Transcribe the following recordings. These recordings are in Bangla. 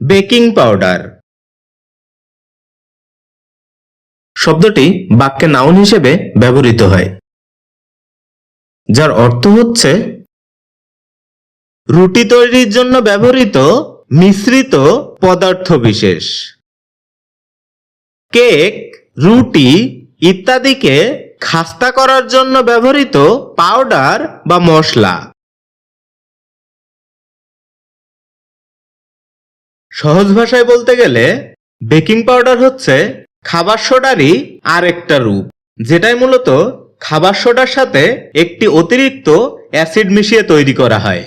Baking powder. শব্দটি বাক্যে নাউন হিসেবে ব্যবহৃত হয়, যার অর্থ হচ্ছে রুটি তৈরির জন্য ব্যবহৃত মিশ্রিত পদার্থ বিশেষ কেক, রুটি ইত্যাদিকে খাস্তা করার জন্য ব্যবহৃত পাউডার বা মশলা। সহজ ভাষায় বলতে গেলে, বেকিং পাউডার হচ্ছে খাবার সোডারই আর একটা রূপ, যেটাই মূলত খাবার সোডার সাথে একটি অতিরিক্ত অ্যাসিড মিশিয়ে তৈরি করা হয়,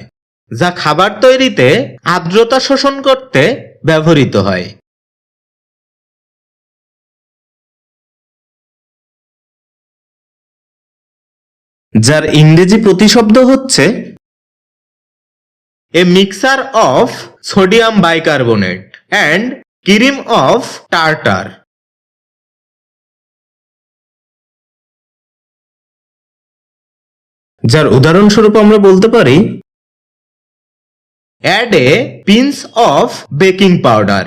যা খাবার তৈরিতে আর্দ্রতা শোষণ করতে ব্যবহৃত হয়। যার ইংরেজি প্রতিশব্দ হচ্ছে a mixer of sodium bicarbonate and cream of tartar যার উদাহরণস্বরূপ আমরা বলতে পারি add a pinch of baking powder